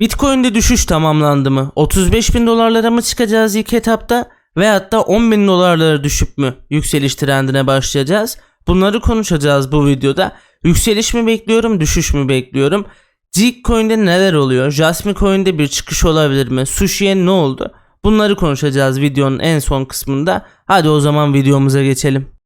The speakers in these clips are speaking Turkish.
Bitcoin'de düşüş tamamlandı mı? 35 bin dolarlara mı çıkacağız ilk etapta? Veyahut da 10 bin dolarlara düşüp mü yükseliş trendine başlayacağız? Bunları konuşacağız bu videoda. Yükseliş mi bekliyorum, düşüş mü bekliyorum? Gcoin'de neler oluyor? Jasmine Coin'de bir çıkış olabilir mi? Sushi'ye ne oldu? Bunları konuşacağız videonun en son kısmında. Hadi o zaman videomuza geçelim.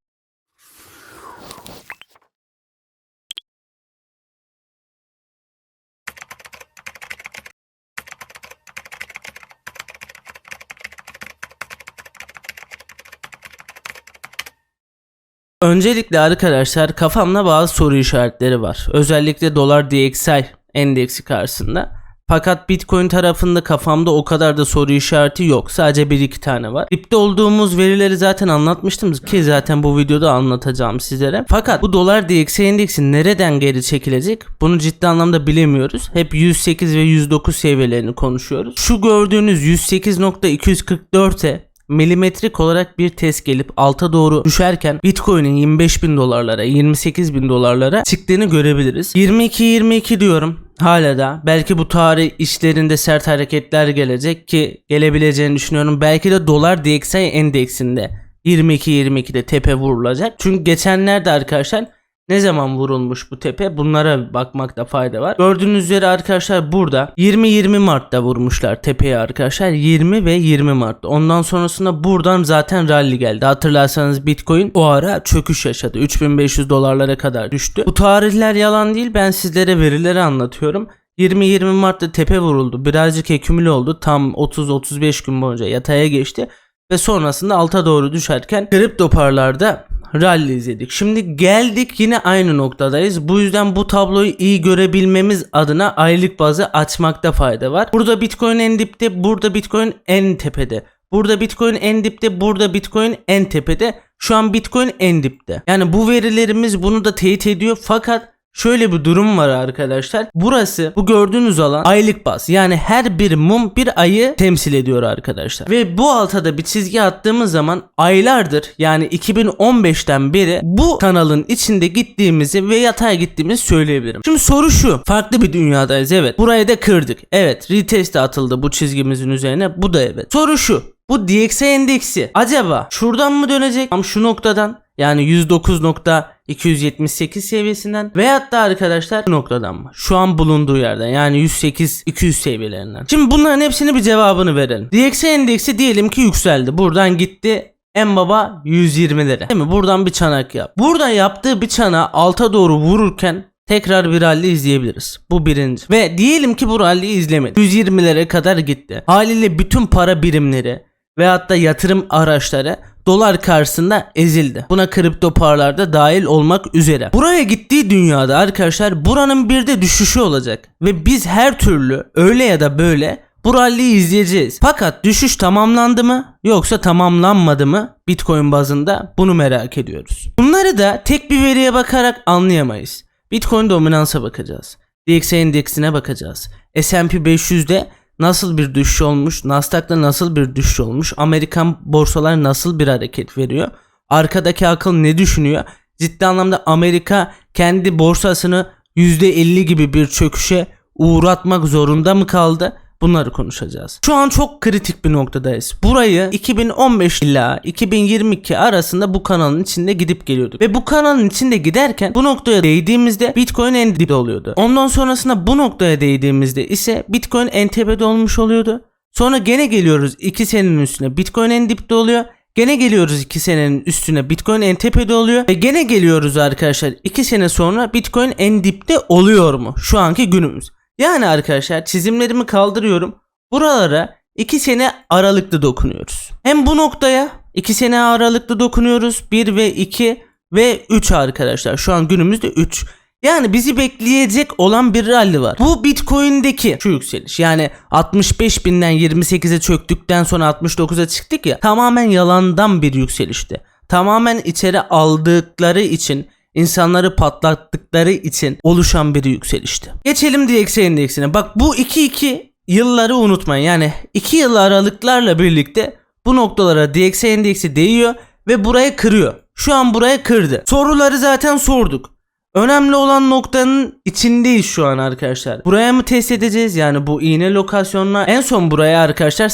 Öncelikle arkadaşlar kafamda bazı soru işaretleri var. Özellikle dolar DXY endeksi karşısında. Fakat Bitcoin tarafında kafamda o kadar da soru işareti yok. Sadece bir iki tane var. Dipte olduğumuz verileri zaten anlatmıştım ki zaten bu videoda anlatacağım sizlere. Fakat bu dolar DXY endeksi nereden geri çekilecek? Bunu ciddi anlamda bilemiyoruz. Hep 108 ve 109 seviyelerini konuşuyoruz. Şu gördüğünüz 108.244'e milimetrik olarak bir test gelip alta doğru düşerken Bitcoin'in 25 bin dolarlara 28 bin dolarlara çıktığını görebiliriz. 22-22 diyorum hala da belki bu tarih işlerinde sert hareketler gelecek ki gelebileceğini düşünüyorum. Belki de dolar DXY endeksinde 22-22'de tepe vurulacak. Çünkü geçenlerde arkadaşlar ne zaman vurulmuş bu tepe? Bunlara bakmakta fayda var. Gördüğünüz üzere arkadaşlar burada 20-20 Mart'ta vurmuşlar tepeye arkadaşlar. 20 ve 20 Mart'ta. Ondan sonrasında buradan zaten rally geldi. Hatırlarsanız Bitcoin o ara çöküş yaşadı. 3500 dolarlara kadar düştü. Bu tarihler yalan değil. Ben sizlere verileri anlatıyorum. 20-20 Mart'ta tepe vuruldu. Birazcık ekümüle oldu. Tam 30-35 gün boyunca yataya geçti. Ve sonrasında alta doğru düşerken kripto paralarda rally izledik. Şimdi geldik yine aynı noktadayız. Bu yüzden bu tabloyu iyi görebilmemiz adına aylık bazı açmakta fayda var. Burada Bitcoin en dipte, burada Bitcoin en tepede. Burada Bitcoin en dipte, burada Bitcoin en tepede. Şu an Bitcoin en dipte. Yani bu verilerimiz bunu da teyit ediyor fakat Şöyle bir durum var arkadaşlar. Burası bu gördüğünüz alan aylık baz. Yani her bir mum bir ayı temsil ediyor arkadaşlar. Ve bu alta da bir çizgi attığımız zaman aylardır yani 2015'ten beri bu kanalın içinde gittiğimizi ve yatay gittiğimizi söyleyebilirim. Şimdi soru şu. Farklı bir dünyadayız evet. Burayı da kırdık. Evet retest atıldı bu çizgimizin üzerine. Bu da evet. Soru şu. Bu DXY endeksi acaba şuradan mı dönecek? Tam şu noktadan yani 109.278 seviyesinden veyahut da arkadaşlar bu noktadan mı? Şu an bulunduğu yerden yani 108-200 seviyelerinden. Şimdi bunların hepsini bir cevabını verelim. DXY endeksi diyelim ki yükseldi. Buradan gitti en baba 120'lere. Değil mi? Buradan bir çanak yap. Burada yaptığı bir çanağı alta doğru vururken tekrar bir rally izleyebiliriz. Bu birinci. Ve diyelim ki bu rally'yi izlemedi. 120'lere kadar gitti. Haliyle bütün para birimleri ve hatta yatırım araçları dolar karşısında ezildi. Buna kripto paralar da dahil olmak üzere. Buraya gittiği dünyada arkadaşlar buranın bir de düşüşü olacak. Ve biz her türlü öyle ya da böyle bu rally'yi izleyeceğiz. Fakat düşüş tamamlandı mı yoksa tamamlanmadı mı Bitcoin bazında bunu merak ediyoruz. Bunları da tek bir veriye bakarak anlayamayız. Bitcoin dominansa bakacağız. DXY endeksine bakacağız. S&P 500'de nasıl bir düşüş olmuş, Nasdaq'ta nasıl bir düşüş olmuş, Amerikan borsalar nasıl bir hareket veriyor, arkadaki akıl ne düşünüyor, ciddi anlamda Amerika kendi borsasını %50 gibi bir çöküşe uğratmak zorunda mı kaldı? Bunları konuşacağız. Şu an çok kritik bir noktadayız. Burayı 2015 ila 2022 arasında bu kanalın içinde gidip geliyorduk. Ve bu kanalın içinde giderken bu noktaya değdiğimizde Bitcoin en dipte oluyordu. Ondan sonrasında bu noktaya değdiğimizde ise Bitcoin en tepede olmuş oluyordu. Sonra gene geliyoruz 2 senenin üstüne Bitcoin en dipte oluyor. Gene geliyoruz 2 senenin üstüne Bitcoin en tepede oluyor. Ve gene geliyoruz arkadaşlar 2 sene sonra Bitcoin en dipte oluyor mu? Şu anki günümüz. Yani arkadaşlar çizimlerimi kaldırıyorum. Buralara 2 sene aralıklı dokunuyoruz. Hem bu noktaya 2 sene aralıklı dokunuyoruz. 1 ve 2 ve 3 arkadaşlar. Şu an günümüzde 3. Yani bizi bekleyecek olan bir rally var. Bu Bitcoin'deki şu yükseliş yani 65 binden 28'e çöktükten sonra 69'a çıktık ya tamamen yalandan bir yükselişti. Tamamen içeri aldıkları için insanları patlattıkları için oluşan bir yükselişti. Geçelim DXY endeksine. Bak bu 2-2 yılları unutmayın. Yani 2 yıl aralıklarla birlikte bu noktalara DXY endeksi değiyor ve buraya kırıyor. Şu an buraya kırdı. Soruları zaten sorduk. Önemli olan noktanın içindeyiz şu an arkadaşlar. Buraya mı test edeceğiz? Yani bu iğne lokasyonuna en son buraya arkadaşlar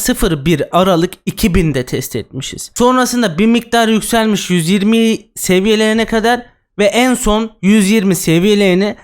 01 Aralık 2000'de test etmişiz. Sonrasında bir miktar yükselmiş 120 seviyelerine kadar ve en son 120 seviyelerini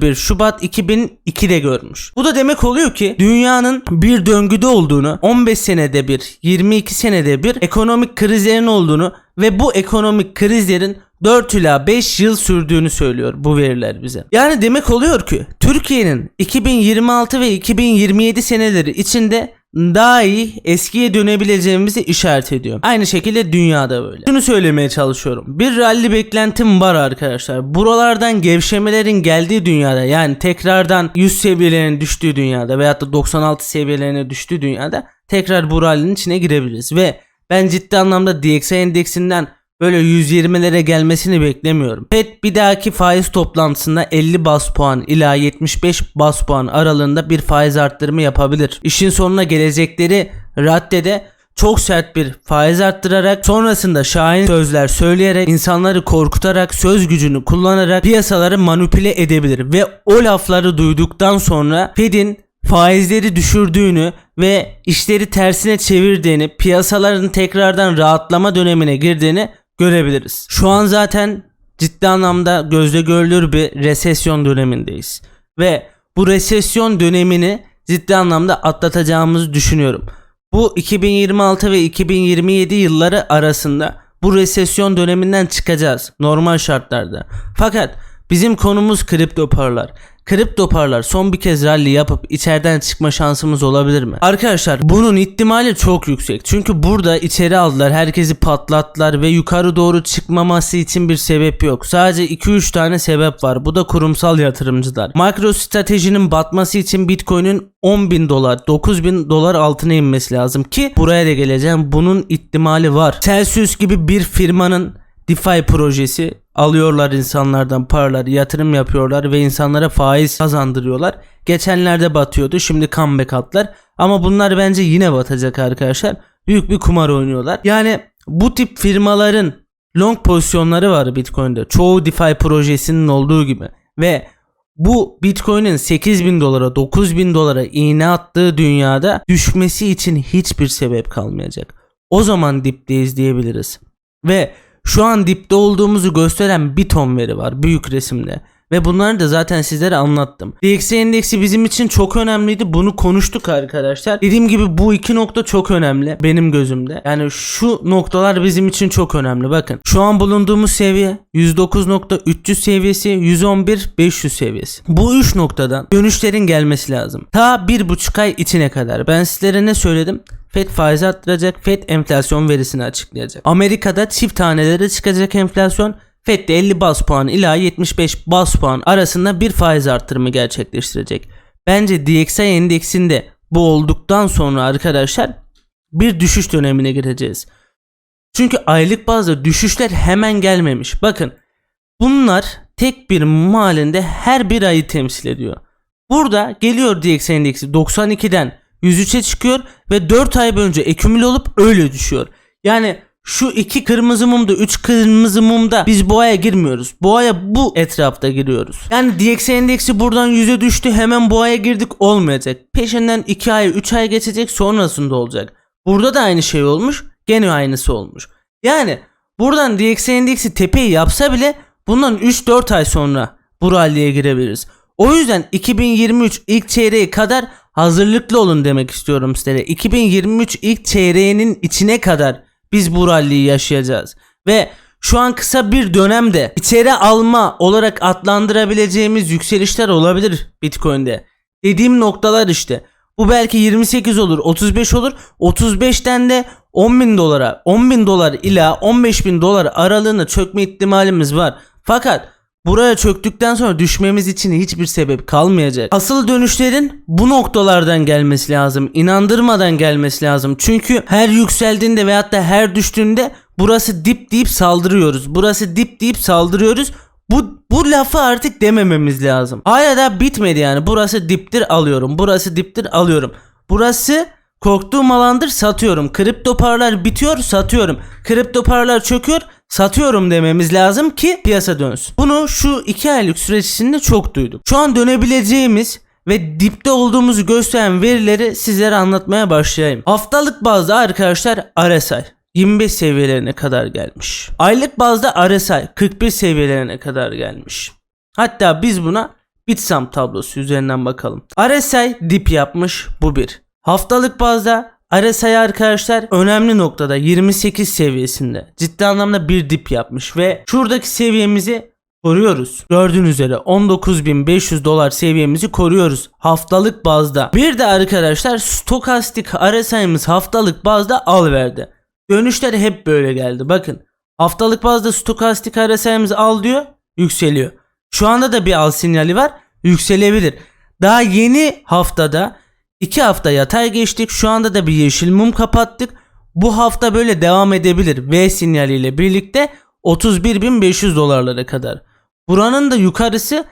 01 Şubat 2002'de görmüş. Bu da demek oluyor ki dünyanın bir döngüde olduğunu, 15 senede bir, 22 senede bir ekonomik krizlerin olduğunu ve bu ekonomik krizlerin 4 ila 5 yıl sürdüğünü söylüyor bu veriler bize. Yani demek oluyor ki Türkiye'nin 2026 ve 2027 seneleri içinde daha iyi eskiye dönebileceğimizi işaret ediyor. Aynı şekilde dünyada böyle. Şunu söylemeye çalışıyorum. Bir rally beklentim var arkadaşlar. Buralardan gevşemelerin geldiği dünyada yani tekrardan 100 seviyelerine düştüğü dünyada veyahut da 96 seviyelerine düştüğü dünyada tekrar bu rally'nin içine girebiliriz. Ve ben ciddi anlamda DXY endeksinden böyle 120'lere gelmesini beklemiyorum. FED bir dahaki faiz toplantısında 50 bas puan ila 75 bas puan aralığında bir faiz arttırımı yapabilir. İşin sonuna gelecekleri raddede çok sert bir faiz arttırarak sonrasında şahin sözler söyleyerek insanları korkutarak söz gücünü kullanarak piyasaları manipüle edebilir ve o lafları duyduktan sonra Fed'in faizleri düşürdüğünü ve işleri tersine çevirdiğini, piyasaların tekrardan rahatlama dönemine girdiğini görebiliriz. Şu an zaten ciddi anlamda gözle görülür bir resesyon dönemindeyiz. Ve bu resesyon dönemini ciddi anlamda atlatacağımızı düşünüyorum. Bu 2026 ve 2027 yılları arasında bu resesyon döneminden çıkacağız normal şartlarda. Fakat bizim konumuz kripto paralar. Kripto paralar son bir kez rally yapıp içeriden çıkma şansımız olabilir mi? Arkadaşlar bunun ihtimali çok yüksek. Çünkü burada içeri aldılar, herkesi patlattılar ve yukarı doğru çıkmaması için bir sebep yok. Sadece 2-3 tane sebep var. Bu da kurumsal yatırımcılar. Makro stratejinin batması için Bitcoin'in 10 bin dolar, 9 bin dolar altına inmesi lazım ki buraya da geleceğim. Bunun ihtimali var. Celsius gibi bir firmanın DeFi projesi alıyorlar insanlardan paraları yatırım yapıyorlar ve insanlara faiz kazandırıyorlar. Geçenlerde batıyordu şimdi comeback attılar ama bunlar bence yine batacak arkadaşlar. Büyük bir kumar oynuyorlar. Yani bu tip firmaların long pozisyonları var Bitcoin'de. Çoğu DeFi projesinin olduğu gibi ve bu Bitcoin'in 8000 dolara 9000 dolara iğne attığı dünyada düşmesi için hiçbir sebep kalmayacak. O zaman dipteyiz diyebiliriz. Ve şu an dipte olduğumuzu gösteren bir ton veri var büyük resimde. Ve bunları da zaten sizlere anlattım. DXY endeksi bizim için çok önemliydi. Bunu konuştuk arkadaşlar. Dediğim gibi bu iki nokta çok önemli benim gözümde. Yani şu noktalar bizim için çok önemli. Bakın şu an bulunduğumuz seviye 109.300 seviyesi 111.500 seviyesi. Bu üç noktadan dönüşlerin gelmesi lazım. Ta bir buçuk ay içine kadar. Ben sizlere ne söyledim? FED faiz arttıracak, FED enflasyon verisini açıklayacak. Amerika'da çift tanelere çıkacak enflasyon, FED de 50 bas puan ila 75 bas puan arasında bir faiz arttırımı gerçekleştirecek. Bence DXY endeksinde bu olduktan sonra arkadaşlar bir düşüş dönemine gireceğiz. Çünkü aylık bazda düşüşler hemen gelmemiş. Bakın bunlar tek bir mum halinde her bir ayı temsil ediyor. Burada geliyor DXY endeksi 92'den 103'e çıkıyor ve 4 ay boyunca ekümüle olup öyle düşüyor. Yani şu iki kırmızı mumda, üç kırmızı mumda biz boğaya girmiyoruz. Boğaya bu etrafta giriyoruz. Yani DXY endeksi buradan 100'e düştü hemen boğaya girdik olmayacak. Peşinden 2 ay 3 ay geçecek sonrasında olacak. Burada da aynı şey olmuş gene aynısı olmuş. Yani buradan DXY endeksi tepeyi yapsa bile bundan 3-4 ay sonra bu rally'e girebiliriz. O yüzden 2023 ilk çeyreği kadar hazırlıklı olun demek istiyorum sizlere. 2023 ilk çeyreğinin içine kadar biz bu rally'yi yaşayacağız. Ve şu an kısa bir dönemde içeri alma olarak adlandırabileceğimiz yükselişler olabilir Bitcoin'de. Dediğim noktalar işte. Bu belki 28 olur, 35 olur. 35'ten de 10 bin dolara, 10 bin dolar ila 15 bin dolar aralığına çökme ihtimalimiz var. Fakat Buraya çöktükten sonra düşmemiz için hiçbir sebep kalmayacak. Asıl dönüşlerin bu noktalardan gelmesi lazım. İnandırmadan gelmesi lazım. Çünkü her yükseldiğinde veyahut da her düştüğünde burası dip deyip saldırıyoruz. Burası dip deyip saldırıyoruz. Bu, bu lafı artık demememiz lazım. Hala da bitmedi yani. Burası diptir alıyorum. Burası diptir alıyorum. Burası korktuğum alandır satıyorum. Kripto paralar bitiyor satıyorum. Kripto paralar çöküyor satıyorum dememiz lazım ki piyasa dönsün. Bunu şu 2 aylık süreç içinde çok duyduk. Şu an dönebileceğimiz ve dipte olduğumuzu gösteren verileri sizlere anlatmaya başlayayım. Haftalık bazda arkadaşlar RSI 25 seviyelerine kadar gelmiş. Aylık bazda RSI 41 seviyelerine kadar gelmiş. Hatta biz buna Bitsam tablosu üzerinden bakalım. RSI dip yapmış bu bir. Haftalık bazda RSI arkadaşlar önemli noktada 28 seviyesinde ciddi anlamda bir dip yapmış ve şuradaki seviyemizi koruyoruz. Gördüğünüz üzere 19.500 dolar seviyemizi koruyoruz haftalık bazda. Bir de arkadaşlar stokastik RSI'miz haftalık bazda al verdi. Dönüşler hep böyle geldi. Bakın haftalık bazda stokastik RSI'miz al diyor yükseliyor. Şu anda da bir al sinyali var yükselebilir. Daha yeni haftada 2 hafta yatay geçtik. Şu anda da bir yeşil mum kapattık. Bu hafta böyle devam edebilir. V sinyaliyle birlikte 31.500 dolarlara kadar. Buranın da yukarısı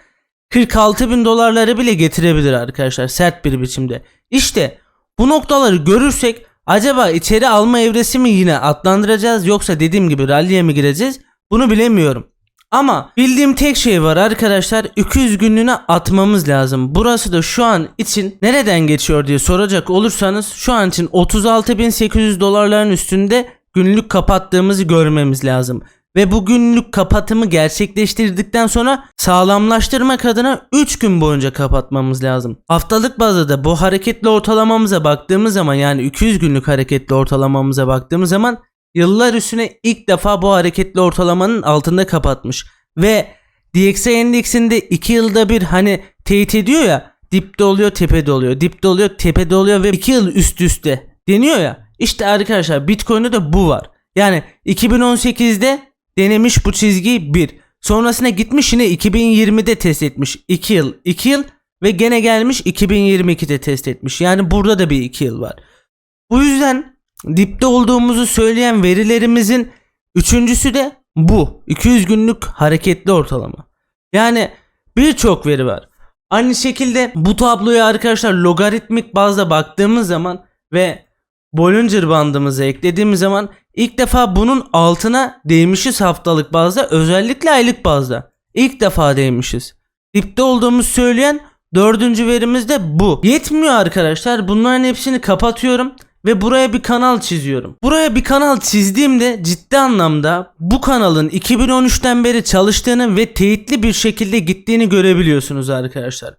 46.000 dolarları bile getirebilir arkadaşlar sert bir biçimde. İşte bu noktaları görürsek acaba içeri alma evresi mi yine atlandıracağız yoksa dediğim gibi rally'e mi gireceğiz bunu bilemiyorum. Ama bildiğim tek şey var arkadaşlar 200 günlüğüne atmamız lazım. Burası da şu an için nereden geçiyor diye soracak olursanız şu an için 36.800 dolarların üstünde günlük kapattığımızı görmemiz lazım. Ve bu günlük kapatımı gerçekleştirdikten sonra sağlamlaştırmak adına 3 gün boyunca kapatmamız lazım. Haftalık bazda da bu hareketli ortalamamıza baktığımız zaman yani 200 günlük hareketli ortalamamıza baktığımız zaman yıllar üstüne ilk defa bu hareketli ortalamanın altında kapatmış. Ve DXY endeksinde 2 yılda bir hani teyit ediyor ya dipte oluyor tepede oluyor dipte oluyor tepede oluyor ve 2 yıl üst üste deniyor ya. İşte arkadaşlar Bitcoin'de de bu var. Yani 2018'de denemiş bu çizgi 1. Sonrasında gitmiş yine 2020'de test etmiş 2 yıl 2 yıl ve gene gelmiş 2022'de test etmiş. Yani burada da bir 2 yıl var. Bu yüzden dipte olduğumuzu söyleyen verilerimizin üçüncüsü de bu. 200 günlük hareketli ortalama. Yani birçok veri var. Aynı şekilde bu tabloya arkadaşlar logaritmik bazda baktığımız zaman ve Bollinger bandımızı eklediğimiz zaman ilk defa bunun altına değmişiz haftalık bazda özellikle aylık bazda. İlk defa değmişiz. Dipte olduğumuzu söyleyen dördüncü verimiz de bu. Yetmiyor arkadaşlar bunların hepsini kapatıyorum ve buraya bir kanal çiziyorum. Buraya bir kanal çizdiğimde ciddi anlamda bu kanalın 2013'ten beri çalıştığını ve teyitli bir şekilde gittiğini görebiliyorsunuz arkadaşlar.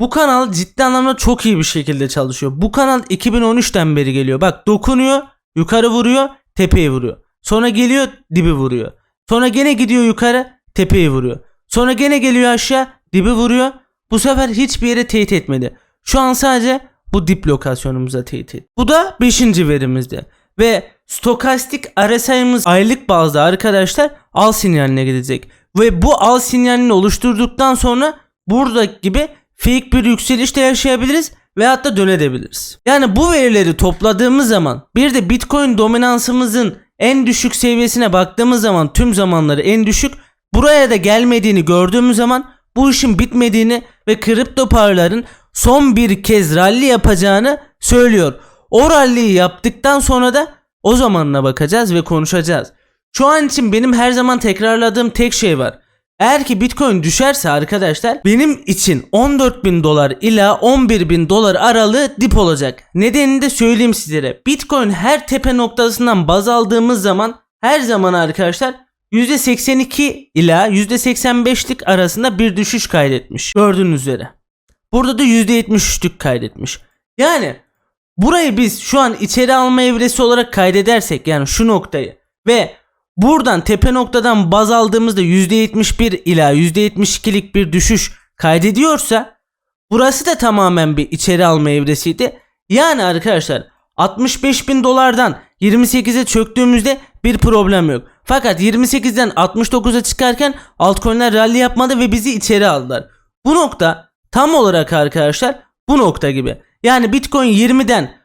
Bu kanal ciddi anlamda çok iyi bir şekilde çalışıyor. Bu kanal 2013'ten beri geliyor. Bak dokunuyor, yukarı vuruyor, tepeyi vuruyor. Sonra geliyor, dibi vuruyor. Sonra gene gidiyor yukarı, tepeyi vuruyor. Sonra gene geliyor aşağı, dibi vuruyor. Bu sefer hiçbir yere teyit etmedi. Şu an sadece bu dip lokasyonumuza etti. Bu da 5. verimizde. Ve stokastik RSI'miz aylık bazda arkadaşlar al sinyaline gidecek. Ve bu al sinyalini oluşturduktan sonra buradaki gibi fake bir yükseliş de yaşayabiliriz ve hatta dönebiliriz. Yani bu verileri topladığımız zaman bir de Bitcoin dominansımızın en düşük seviyesine baktığımız zaman tüm zamanları en düşük buraya da gelmediğini gördüğümüz zaman bu işin bitmediğini ve kripto paraların son bir kez rally yapacağını söylüyor. O rally'yi yaptıktan sonra da o zamanına bakacağız ve konuşacağız. Şu an için benim her zaman tekrarladığım tek şey var. Eğer ki Bitcoin düşerse arkadaşlar benim için 14 bin dolar ila 11 bin dolar aralığı dip olacak. Nedenini de söyleyeyim sizlere. Bitcoin her tepe noktasından baz aldığımız zaman her zaman arkadaşlar %82 ila %85'lik arasında bir düşüş kaydetmiş. Gördüğünüz üzere. Burada da %73'lük kaydetmiş. Yani burayı biz şu an içeri alma evresi olarak kaydedersek yani şu noktayı ve buradan tepe noktadan baz aldığımızda %71 ila %72'lik bir düşüş kaydediyorsa burası da tamamen bir içeri alma evresiydi. Yani arkadaşlar 65 bin dolardan 28'e çöktüğümüzde bir problem yok. Fakat 28'den 69'a çıkarken altcoin'ler rally yapmadı ve bizi içeri aldılar. Bu nokta tam olarak arkadaşlar bu nokta gibi. Yani Bitcoin 20'den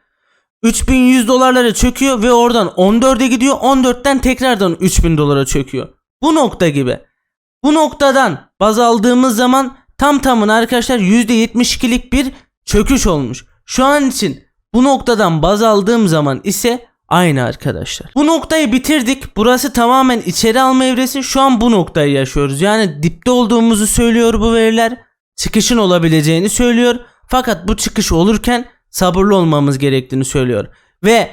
3100 dolarlara çöküyor ve oradan 14'e gidiyor. 14'ten tekrardan 3000 dolara çöküyor. Bu nokta gibi. Bu noktadan baz aldığımız zaman tam tamına arkadaşlar %72'lik bir çöküş olmuş. Şu an için bu noktadan baz aldığım zaman ise Aynı arkadaşlar. Bu noktayı bitirdik. Burası tamamen içeri alma evresi. Şu an bu noktayı yaşıyoruz. Yani dipte olduğumuzu söylüyor bu veriler. Çıkışın olabileceğini söylüyor. Fakat bu çıkış olurken sabırlı olmamız gerektiğini söylüyor. Ve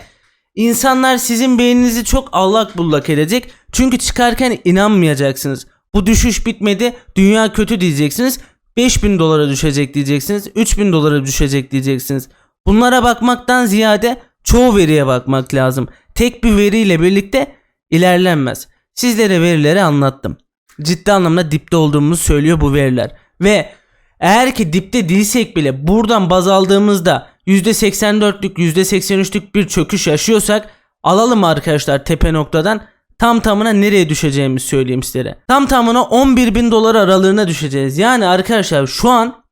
insanlar sizin beyninizi çok allak bullak edecek. Çünkü çıkarken inanmayacaksınız. Bu düşüş bitmedi. Dünya kötü diyeceksiniz. 5000 dolara düşecek diyeceksiniz. 3000 dolara düşecek diyeceksiniz. Bunlara bakmaktan ziyade çoğu veriye bakmak lazım. Tek bir veriyle birlikte ilerlenmez. Sizlere verileri anlattım. Ciddi anlamda dipte olduğumuzu söylüyor bu veriler. Ve eğer ki dipte değilsek bile buradan baz aldığımızda %84'lük %83'lük bir çöküş yaşıyorsak alalım arkadaşlar tepe noktadan tam tamına nereye düşeceğimizi söyleyeyim sizlere. Tam tamına 11 bin dolar aralığına düşeceğiz. Yani arkadaşlar şu an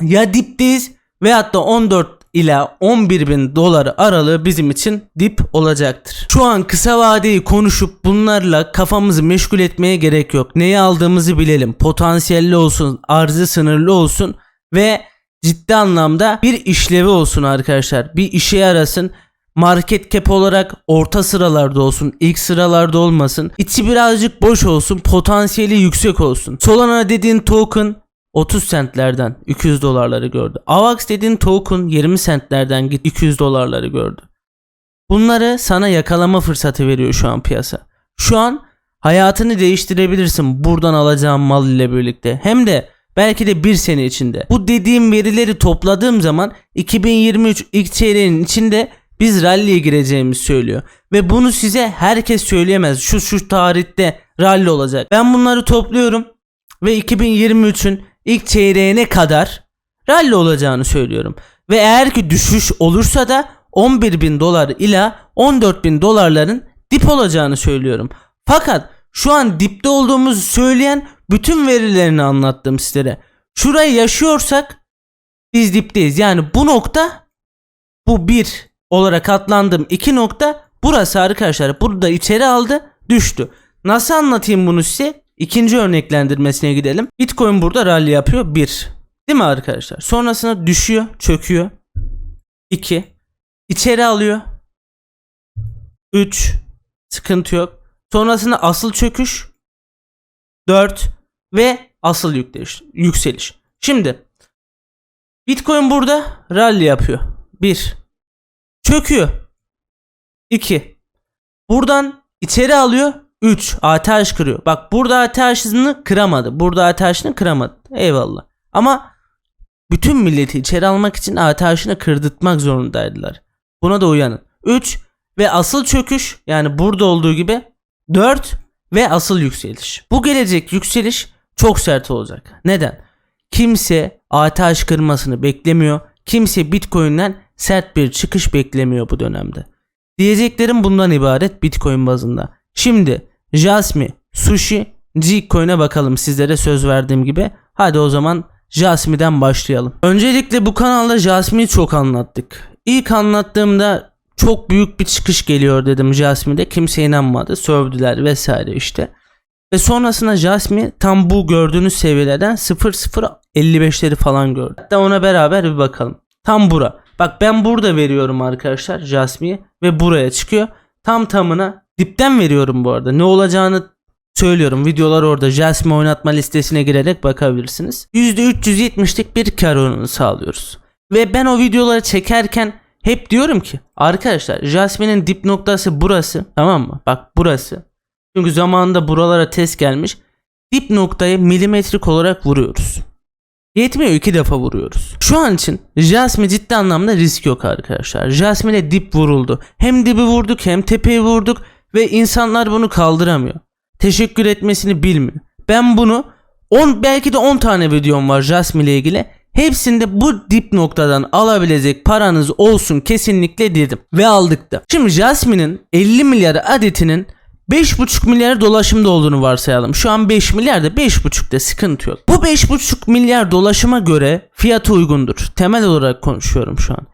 ya dipteyiz veyahut da 14 ila 11 bin dolar aralığı bizim için dip olacaktır. Şu an kısa vadeyi konuşup bunlarla kafamızı meşgul etmeye gerek yok. Neyi aldığımızı bilelim. Potansiyelli olsun, arzı sınırlı olsun ve ciddi anlamda bir işlevi olsun arkadaşlar. Bir işe yarasın. Market cap olarak orta sıralarda olsun, ilk sıralarda olmasın. İçi birazcık boş olsun, potansiyeli yüksek olsun. Solana dediğin token 30 centlerden 200 dolarları gördü. AVAX dediğin token 20 centlerden git 200 dolarları gördü. Bunları sana yakalama fırsatı veriyor şu an piyasa. Şu an hayatını değiştirebilirsin buradan alacağın mal ile birlikte. Hem de belki de bir sene içinde. Bu dediğim verileri topladığım zaman 2023 ilk çeyreğinin içinde biz rally'ye gireceğimizi söylüyor. Ve bunu size herkes söyleyemez. Şu şu tarihte rally olacak. Ben bunları topluyorum ve 2023'ün ilk çeyreğine kadar rally olacağını söylüyorum. Ve eğer ki düşüş olursa da 11 bin dolar ila 14 bin dolarların dip olacağını söylüyorum. Fakat şu an dipte olduğumuzu söyleyen bütün verilerini anlattım sizlere. Şurayı yaşıyorsak biz dipteyiz. Yani bu nokta bu bir olarak adlandığım iki nokta burası arkadaşlar. Burada içeri aldı düştü. Nasıl anlatayım bunu size? İkinci örneklendirmesine gidelim. Bitcoin burada rally yapıyor. 1. Değil mi arkadaşlar? Sonrasında düşüyor, çöküyor. 2. İçeri alıyor. 3. Sıkıntı yok. Sonrasında asıl çöküş. 4. Ve asıl yükseliş. yükseliş. Şimdi Bitcoin burada rally yapıyor. 1. Çöküyor. 2. Buradan içeri alıyor. 3. ATH kırıyor. Bak burada ATH'ını kıramadı. Burada ATH'ını kıramadı. Eyvallah. Ama bütün milleti içeri almak için ATH'ını kırdırtmak zorundaydılar. Buna da uyanın. 3 ve asıl çöküş yani burada olduğu gibi 4 ve asıl yükseliş. Bu gelecek yükseliş çok sert olacak. Neden? Kimse ATH kırmasını beklemiyor. Kimse Bitcoin'den sert bir çıkış beklemiyor bu dönemde. Diyeceklerim bundan ibaret Bitcoin bazında. Şimdi Jasmy, Sushi, Gcoin'e bakalım sizlere söz verdiğim gibi. Hadi o zaman Jasmy'den başlayalım. Öncelikle bu kanalda Jasmy'yi çok anlattık. İlk anlattığımda çok büyük bir çıkış geliyor dedim Jasmy'de. Kimse inanmadı. Sövdüler vesaire işte. Ve sonrasında Jasmy tam bu gördüğünüz seviyelerden 0.055'leri falan gördü. Hatta ona beraber bir bakalım. Tam bura. Bak ben burada veriyorum arkadaşlar Jasmy'ye ve buraya çıkıyor. Tam tamına dipten veriyorum bu arada. Ne olacağını söylüyorum. Videolar orada. Jasmine oynatma listesine girerek bakabilirsiniz. %370'lik bir kar oranı sağlıyoruz. Ve ben o videoları çekerken hep diyorum ki arkadaşlar Jasmine'in dip noktası burası tamam mı? Bak burası. Çünkü zamanında buralara test gelmiş. Dip noktayı milimetrik olarak vuruyoruz. Yetmiyor iki defa vuruyoruz. Şu an için Jasmine ciddi anlamda risk yok arkadaşlar. Jasmine'e dip vuruldu. Hem dibi vurduk hem tepeyi vurduk ve insanlar bunu kaldıramıyor. Teşekkür etmesini bilmiyor. Ben bunu 10 belki de 10 tane videom var Jasmine ile ilgili. Hepsinde bu dip noktadan alabilecek paranız olsun kesinlikle dedim. Ve aldık da. Şimdi Jasmine'in 50 milyar adetinin 5,5 milyar dolaşımda olduğunu varsayalım. Şu an 5 milyar da 5,5'da sıkıntı yok. Bu 5,5 milyar dolaşıma göre fiyatı uygundur. Temel olarak konuşuyorum şu an.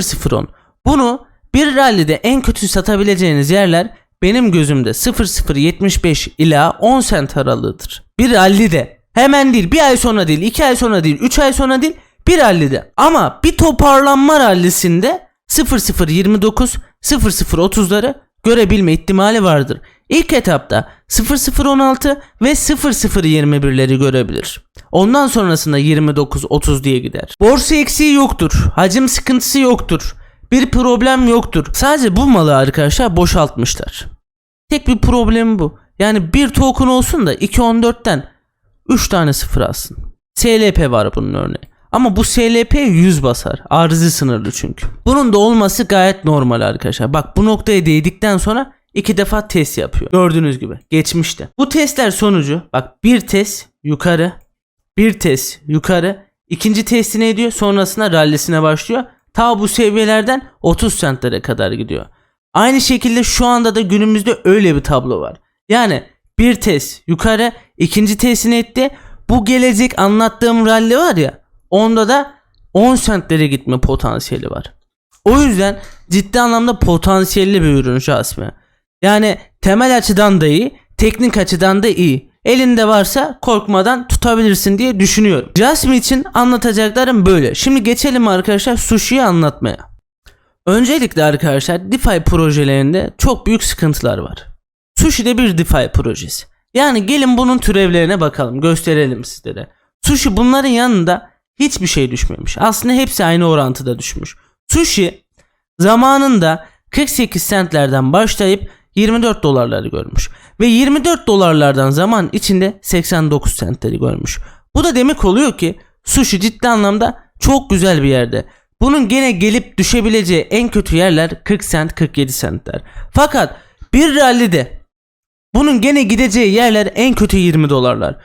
0010. Bunu bir rallide en kötü satabileceğiniz yerler benim gözümde 0075 ila 10 cent aralığıdır. Bir rallide hemen değil bir ay sonra değil 2 ay sonra değil 3 ay sonra değil bir rallide. Ama bir toparlanma rallisinde 0029 0030'ları görebilme ihtimali vardır. İlk etapta 0016 ve 0021'leri görebilir. Ondan sonrasında 29-30 diye gider. Borsa eksiği yoktur. Hacim sıkıntısı yoktur. Bir problem yoktur. Sadece bu malı arkadaşlar boşaltmışlar. Tek bir problemi bu. Yani bir token olsun da 2.14'ten 3 tane sıfır alsın. SLP var bunun örneği. Ama bu SLP 100 basar. Arızı sınırlı çünkü. Bunun da olması gayet normal arkadaşlar. Bak bu noktaya değdikten sonra iki defa test yapıyor. Gördüğünüz gibi geçmişte. Bu testler sonucu bak bir test yukarı bir test yukarı ikinci testi ne ediyor? Sonrasında rallisine başlıyor. Ta bu seviyelerden 30 centlere kadar gidiyor. Aynı şekilde şu anda da günümüzde öyle bir tablo var. Yani bir test yukarı ikinci testini etti. Bu gelecek anlattığım rally var ya onda da 10 centlere gitme potansiyeli var. O yüzden ciddi anlamda potansiyelli bir ürün Jasmine. Yani temel açıdan da iyi, teknik açıdan da iyi. Elinde varsa korkmadan tutabilirsin diye düşünüyorum. Jasmine için anlatacaklarım böyle. Şimdi geçelim arkadaşlar sushi'yi anlatmaya. Öncelikle arkadaşlar DeFi projelerinde çok büyük sıkıntılar var. Sushi de bir DeFi projesi. Yani gelin bunun türevlerine bakalım, gösterelim sizlere. Sushi bunların yanında hiçbir şey düşmemiş. Aslında hepsi aynı orantıda düşmüş. Sushi zamanında 48 centlerden başlayıp 24 dolarları görmüş. Ve 24 dolarlardan zaman içinde 89 centleri görmüş. Bu da demek oluyor ki sushi ciddi anlamda çok güzel bir yerde. Bunun gene gelip düşebileceği en kötü yerler 40 cent 47 centler. Fakat bir rallide bunun gene gideceği yerler en kötü 20 dolarlar.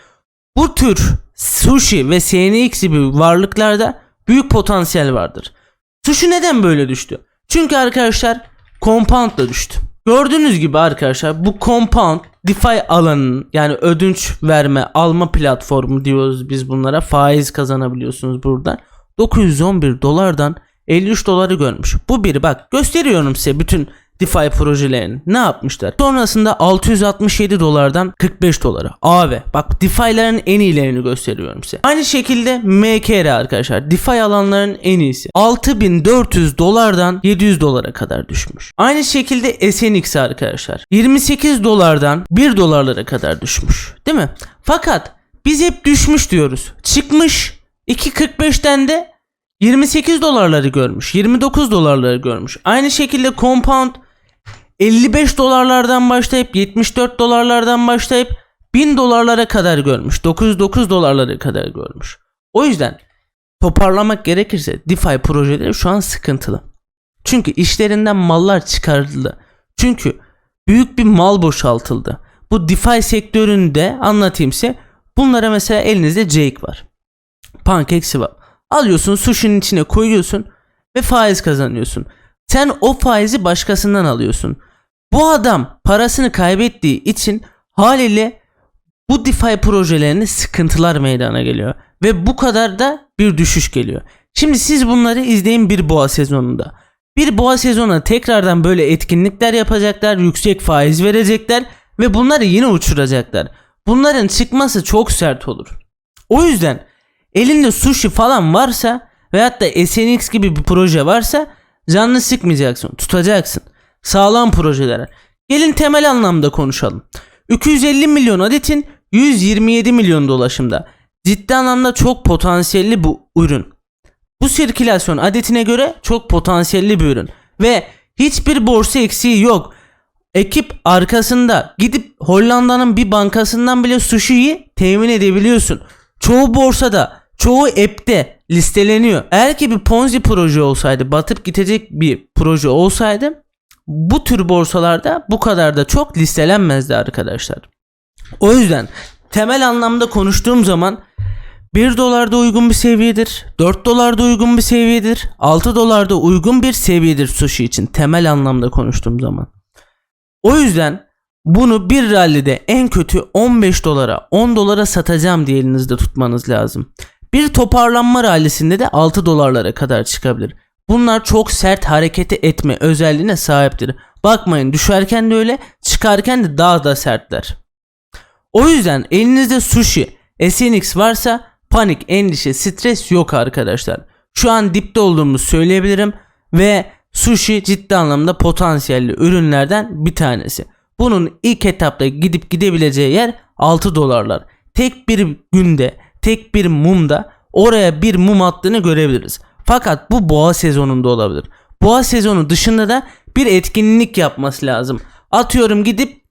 Bu tür sushi ve SNX gibi varlıklarda büyük potansiyel vardır. Sushi neden böyle düştü? Çünkü arkadaşlar compoundla düştü. Gördüğünüz gibi arkadaşlar bu compound DeFi alanının yani ödünç verme alma platformu diyoruz biz bunlara faiz kazanabiliyorsunuz buradan. 911 dolardan 53 doları görmüş. Bu bir bak gösteriyorum size bütün DeFi projelerini. Ne yapmışlar? Sonrasında 667 dolardan 45 dolara. Abi bak DeFi'lerin en iyilerini gösteriyorum size. Aynı şekilde MKR arkadaşlar. DeFi alanların en iyisi. 6400 dolardan 700 dolara kadar düşmüş. Aynı şekilde SNX arkadaşlar. 28 dolardan 1 dolarlara kadar düşmüş. Değil mi? Fakat biz hep düşmüş diyoruz. Çıkmış 2.45'ten de 28 dolarları görmüş. 29 dolarları görmüş. Aynı şekilde Compound 55 dolarlardan başlayıp 74 dolarlardan başlayıp 1000 dolarlara kadar görmüş. 909 dolarlara kadar görmüş. O yüzden toparlamak gerekirse DeFi projeleri şu an sıkıntılı. Çünkü işlerinden mallar çıkarıldı. Çünkü büyük bir mal boşaltıldı. Bu DeFi sektöründe anlatayım size. Bunlara mesela elinizde Jake var. PancakeSwap. Alıyorsun sushi'nin içine koyuyorsun ve faiz kazanıyorsun. Sen o faizi başkasından alıyorsun. Bu adam parasını kaybettiği için haliyle bu DeFi projelerinde sıkıntılar meydana geliyor. Ve bu kadar da bir düşüş geliyor. Şimdi siz bunları izleyin bir boğa sezonunda. Bir boğa sezonuna tekrardan böyle etkinlikler yapacaklar, yüksek faiz verecekler ve bunları yine uçuracaklar. Bunların çıkması çok sert olur. O yüzden elinde sushi falan varsa veyahut da SNX gibi bir proje varsa canını sıkmayacaksın, tutacaksın. Sağlam projelere. Gelin temel anlamda konuşalım. 250 milyon adetin 127 milyon dolaşımda. Ciddi anlamda çok potansiyelli bu ürün. Bu sirkülasyon adetine göre çok potansiyelli bir ürün. Ve hiçbir borsa eksiği yok. Ekip arkasında gidip Hollanda'nın bir bankasından bile sushi'yi temin edebiliyorsun. Çoğu borsada, çoğu app'te listeleniyor. Eğer ki bir Ponzi proje olsaydı, batıp gidecek bir proje olsaydı bu tür borsalarda bu kadar da çok listelenmezdi arkadaşlar. O yüzden temel anlamda konuştuğum zaman 1 dolarda uygun bir seviyedir. 4 dolarda uygun bir seviyedir. 6 dolarda uygun bir seviyedir sushi için temel anlamda konuştuğum zaman. O yüzden bunu bir rallide en kötü 15 dolara 10 dolara satacağım diye elinizde tutmanız lazım. Bir toparlanma rallisinde de 6 dolarlara kadar çıkabilir. Bunlar çok sert hareketi etme özelliğine sahiptir. Bakmayın düşerken de öyle çıkarken de daha da sertler. O yüzden elinizde sushi, SNX varsa panik, endişe, stres yok arkadaşlar. Şu an dipte olduğumuzu söyleyebilirim ve sushi ciddi anlamda potansiyelli ürünlerden bir tanesi. Bunun ilk etapta gidip gidebileceği yer 6 dolarlar. Tek bir günde, tek bir mumda oraya bir mum attığını görebiliriz. Fakat bu boğa sezonunda olabilir. Boğa sezonu dışında da bir etkinlik yapması lazım. Atıyorum gidip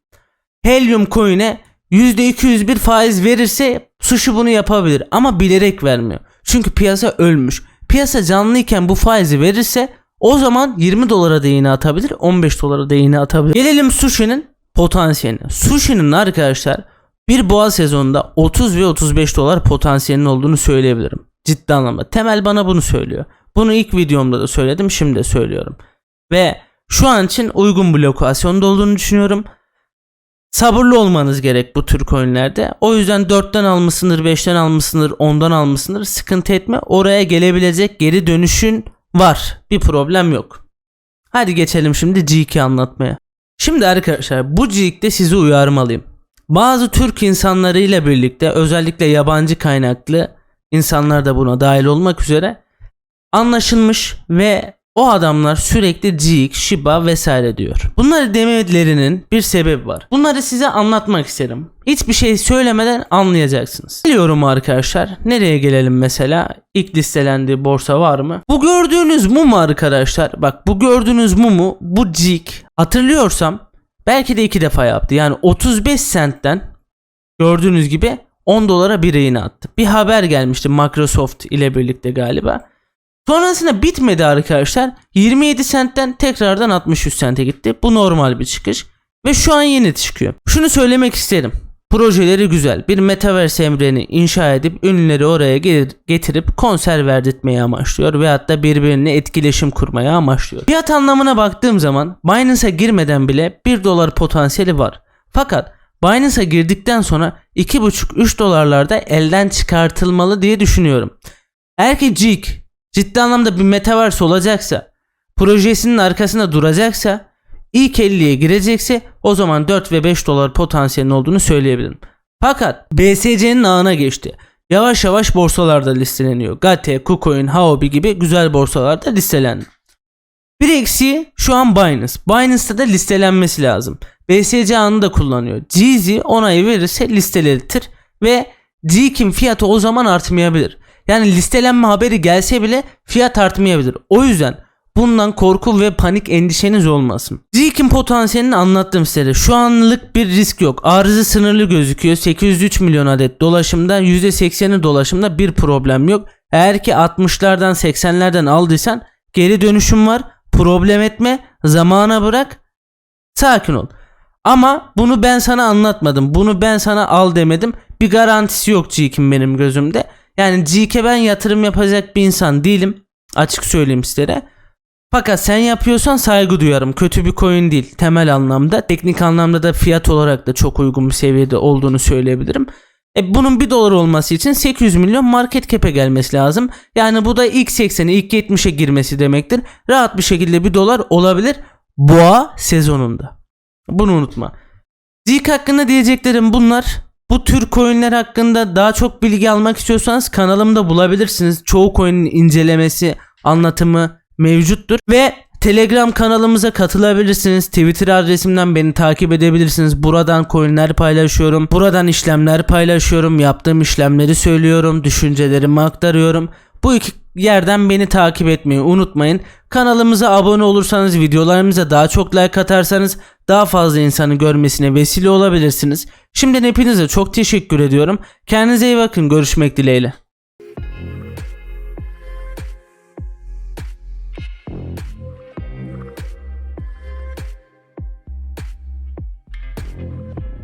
Helium coin'e %200 bir faiz verirse sushi bunu yapabilir ama bilerek vermiyor. Çünkü piyasa ölmüş. Piyasa canlıyken bu faizi verirse o zaman 20 dolara da iğne atabilir, 15 dolara da iğne atabilir. Gelelim sushi'nin potansiyeline. Sushi'nin arkadaşlar bir boğa sezonunda 30 ve 35 dolar potansiyelinin olduğunu söyleyebilirim. Ciddi anlamda. Temel bana bunu söylüyor. Bunu ilk videomda da söyledim, şimdi de söylüyorum. Ve şu an için uygun bir lokasyonda olduğunu düşünüyorum. Sabırlı olmanız gerek bu tür coinlerde. O yüzden 4'ten almışsındır, 5'ten almışsındır, 10'dan almışsındır. Sıkıntı etme. Oraya gelebilecek geri dönüşün var. Bir problem yok. Hadi geçelim şimdi G2 anlatmaya. Şimdi arkadaşlar bu G2'de sizi uyarmalıyım. Bazı Türk insanlarıyla birlikte özellikle yabancı kaynaklı insanlar da buna dahil olmak üzere anlaşılmış ve o adamlar sürekli Geek, Shiba vesaire diyor. Bunları demelerinin bir sebebi var. Bunları size anlatmak isterim. Hiçbir şey söylemeden anlayacaksınız. Geliyorum arkadaşlar. Nereye gelelim mesela? İlk listelendiği borsa var mı? Bu gördüğünüz mum arkadaşlar. Bak bu gördüğünüz mumu bu Geek hatırlıyorsam belki de iki defa yaptı. Yani 35 centten gördüğünüz gibi 10 dolara bir iğne attı. Bir haber gelmişti Microsoft ile birlikte galiba. Sonrasında bitmedi arkadaşlar. 27 centten tekrardan 63 cente gitti. Bu normal bir çıkış. Ve şu an yeni çıkıyor. Şunu söylemek isterim. Projeleri güzel. Bir metaverse emreni inşa edip ünlüleri oraya getirip konser verdirtmeyi amaçlıyor ve hatta birbirine etkileşim kurmaya amaçlıyor. Fiyat anlamına baktığım zaman Binance'a girmeden bile 1 dolar potansiyeli var. Fakat Binance'a girdikten sonra 2,5-3 dolarlarda elden çıkartılmalı diye düşünüyorum. Eğer ki Geek ciddi anlamda bir metaverse olacaksa, projesinin arkasında duracaksa, ilk 50'ye girecekse o zaman 4 ve 5 dolar potansiyelin olduğunu söyleyebilirim. Fakat BSC'nin ağına geçti. Yavaş yavaş borsalarda listeleniyor. Gate, KuCoin, Huobi gibi güzel borsalarda listelendi. Bir eksiği şu an Binance. Binance'da da listelenmesi lazım. BSC ağını da kullanıyor. GZ onayı verirse listeletir ve Geek'in fiyatı o zaman artmayabilir. Yani listelenme haberi gelse bile fiyat artmayabilir. O yüzden bundan korku ve panik endişeniz olmasın. Zeek'in potansiyelini anlattım size. Şu anlık bir risk yok. Arızı sınırlı gözüküyor. 803 milyon adet dolaşımda %80'i dolaşımda bir problem yok. Eğer ki 60'lardan 80'lerden aldıysan geri dönüşüm var. Problem etme. Zamana bırak. Sakin ol. Ama bunu ben sana anlatmadım. Bunu ben sana al demedim. Bir garantisi yok Zeek'in benim gözümde. Yani Zeek'e ben yatırım yapacak bir insan değilim. Açık söyleyeyim sizlere. Fakat sen yapıyorsan saygı duyarım. Kötü bir coin değil temel anlamda. Teknik anlamda da fiyat olarak da çok uygun bir seviyede olduğunu söyleyebilirim. E bunun 1 dolar olması için 800 milyon market cap'e gelmesi lazım. Yani bu da ilk 80'e ilk 70'e girmesi demektir. Rahat bir şekilde 1 dolar olabilir. Boğa sezonunda. Bunu unutma. Zik hakkında diyeceklerim bunlar. Bu tür coinler hakkında daha çok bilgi almak istiyorsanız kanalımda bulabilirsiniz. Çoğu coin'in incelemesi, anlatımı mevcuttur. Ve Telegram kanalımıza katılabilirsiniz. Twitter adresimden beni takip edebilirsiniz. Buradan coinler paylaşıyorum. Buradan işlemler paylaşıyorum. Yaptığım işlemleri söylüyorum. Düşüncelerimi aktarıyorum. Bu iki yerden beni takip etmeyi unutmayın. Kanalımıza abone olursanız, videolarımıza daha çok like atarsanız daha fazla insanı görmesine vesile olabilirsiniz. Şimdiden hepinize çok teşekkür ediyorum. Kendinize iyi bakın. Görüşmek dileğiyle.